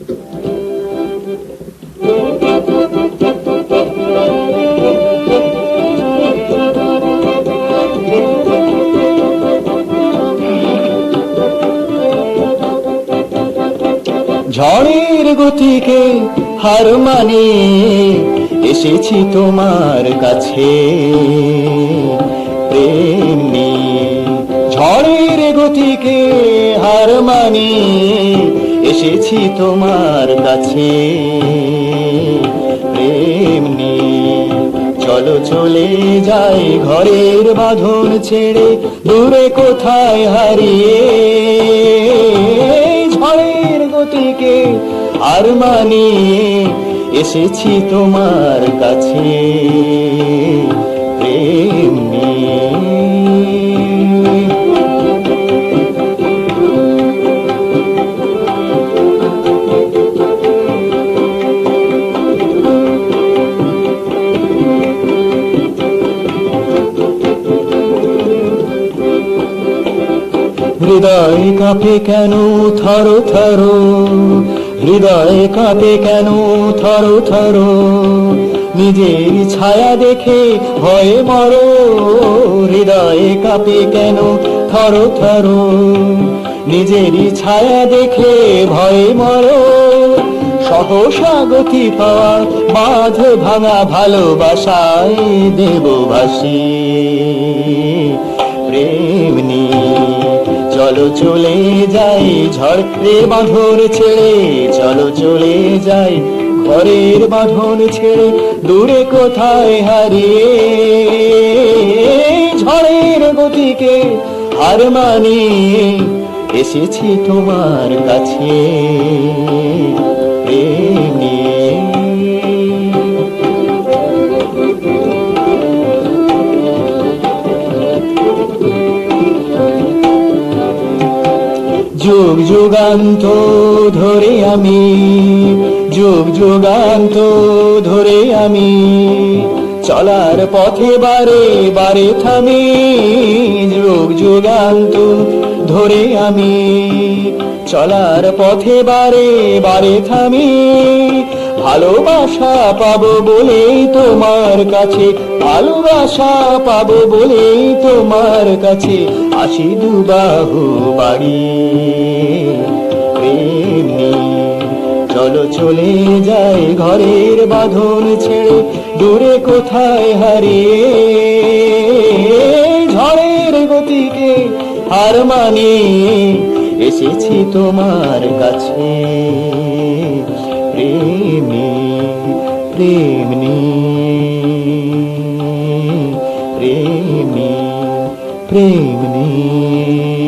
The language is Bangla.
ঝড়ের গতিকে হার মানে এসেছি তোমার কাছে। প্রেম ঝড়ের গতিকে হার মানে এসেছি তোমার কাছে। প্রেম চলো, চলে যাই ঘরের বাঁধন ছেড়ে, দূরে কোথায় হারিয়ে। ঝড়ের গতিকে আর মানিয়ে এসেছি তোমার কাছে। হৃদয় কাঁপে কেন? থরো থরো। হৃদয় কাঁপে কেন? থরো থরো। নিজের ছায়া দেখে ভয়ে মরো। হৃদয় কাঁপে কেন? থরো থরো। নিজেরই ছায়া দেখে ভয়ে মরো। সহসা গতি পাওয়া বাঁধ ভাঙা ভালোবাসায় দেব ভাসি প্রেম নিয়ে চলো চলে যাই ঝড়ে বাঁধন ছেড়ে, চলো চলে যাই ঘরের বাঁধন ছেড়ে, দূরে কোথায় হারিয়ে? ঝড়ের গতিকে হার মানিয়ে এসেছি তোমার কাছে। প্রেম যুগ যোগান্ত ধরে আমি, যোগ যোগান্ত ধরে আমি, চলার পথে বারে বারে থামি, যোগ যোগান্ত ধরে আমি, চলার পথে বারে বারে থামি ভালোবাসা পাবো বলেই তোমার কাছে, ভালোবাসা পাবো বলেই তোমার কাছে, আসি দুবাহু বাড়ি। চলো চলে যাই ঘরের বাঁধন ছেড়ে, দূরে কোথায় হারিয়ে? ঝড়ের গতিকে হার মানিয়ে এসেছি তোমার কাছে। প্রেমী প্রেমী